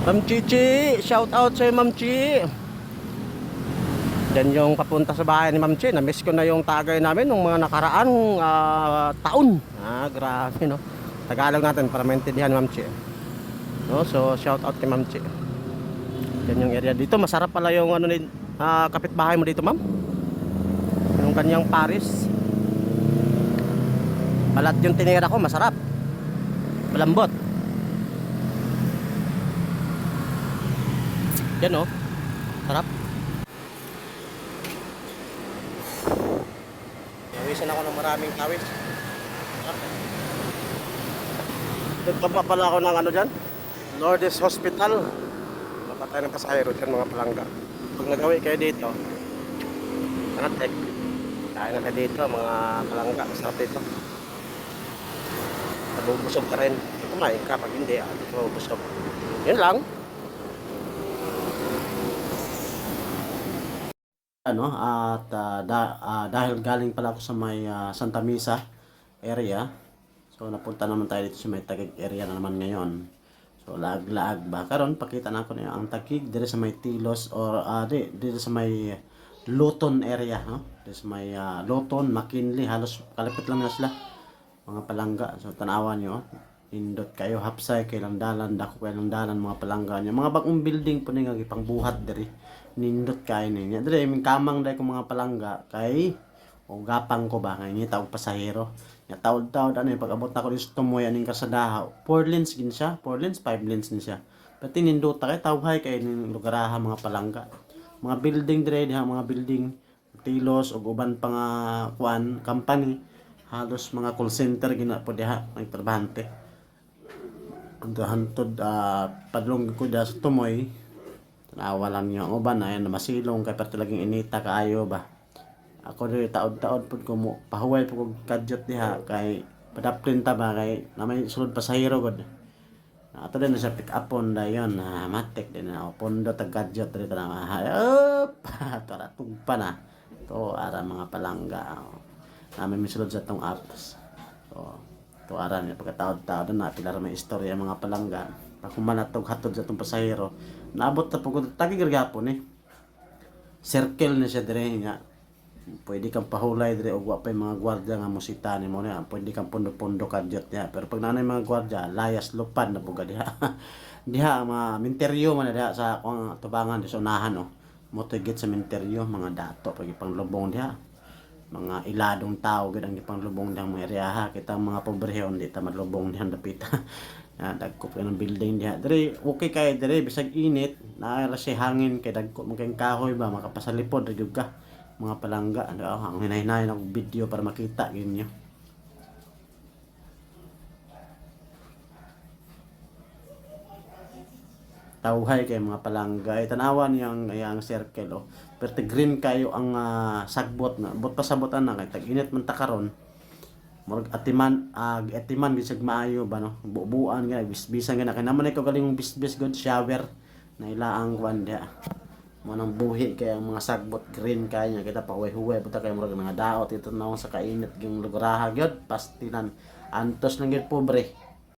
Ma'am Chichi, shout out sa Ma'am Chi. Yan yung papunta sa bahay ni Ma'am Chi. Na-miss ko na yung tagay namin nung mga nakaraang ah, taon. Ah, grabe no. Tagalog natin para maintindihan Ma'am Chi. No, so shout out kay Ma'am Chi. Yan yung area dito. Masarap pala yung ano ni ah, kapitbahay mo dito, Ma'am. Yung kanyang Paris. Balat yung tinira ko, masarap. Malambot. Yan oh. Sarap. Nawisan ako ng maraming kawis. Nagpapa pala ako ng ano dyan. Lourdes Hospital. Napatay ng pasahero dyan mga palangga. Pag nagawi kayo dito, nangatek. Kaya na kayo dito mga palangga. Masarap dito. Nabubusog ka rin. Kumain ka pag hindi, ah, mabubusog. Yun lang. Ano at ah, da- ah, dahil galing pala ako sa may ah, Santa Misa area so napunta naman tayo dito sa may Taguig area na naman ngayon. So laag-laag ba? Karon pakita na na ang Taguig dire sa may Tilos or ah, di dito sa may Luton area no? Dito sa may ah, Luton McKinley halos kalapit lang na sila mga palangga. So tanawan nyo indot kayo hapsay kay dalan dako kay dalan mga palangga niya. Mga bagong building po nga gipang buhat diri. Nindot kay niya diri min kamang dai ko mga palangga kay o gapang ko ba? Ngay ni tawag pasahero. Nya tawd-tawd ano yung pag-abot na ko dito tumoy aning kasadaha. 4 lanes gin siya 4 lanes 5 lanes ni siya. Pati nindot kay tawhay kay ning lugaraha mga palangga. Mga building dire diha mga building tilos ug uban pa nga kuan company. Halos mga call center gina po diha nagtrabahante hantod uh, padlong ko da sa tumoy. Tanawa lang niya ang uban ayan masilong kay perti laging inita kaayo ba. Ako diri taod-taod pud ko mo pahuway pud kog kadyot diha kay padaplin ta ba kay na may sulod pasahero gud. Ato din na sa pick upon da yon na matik din na pondo tag kadyot diri ta na up tara tugpa na. To ara mga palangga. Namin misulod sa tong apps. So, to aran niya pagkataod-taod na pilar may istorya mga palangga. Pakumanatog hatod sa itong pasahero. Naabot na pagod tagi gargapon eh. Circle na siya dire nga pwede kang pahulay dire og wa pa mga gwardiya nga musita ni mo na pwede kang pundo-pundo kadyot niya. Pero pag nanay mga gwardiya layas lupan na buga diha. Diha mga minteryo man diha sa kung tubangan sa unahan oh. Motigit sa minteryo mga dato pag ipang lubong diha mga iladong tao gid ang gipang lubong diyang mga area kita mga pobrehon di ta madlubong diyan dapita na dagko pa ng building diha. Dire okay kay dire bisag init naara si hangin kay dagko mo kayong kahoy ba? Makapasalipod ra ka. Mga palangga ano ang hinay-hinay ng video para makita ginyo tawhay kay mga palangga. Ay tanawan yang yang circle oh. Pero te green kayo ang ah, sagbot na. Bot pa sabotan na kay tag init man ta karon. Murag atiman ag atiman bisag maayo ba no? Bubuan nga bisbisan nga kay naman ikaw galing bisbis good shower. Na ilaang kwan dia mo nang buhi kay ang mga sagbot green kay nya kita pa huway buta kay murag mga daot. Ito na sa kainit yung lugar gyud pastinan. Antos lang gyud pobre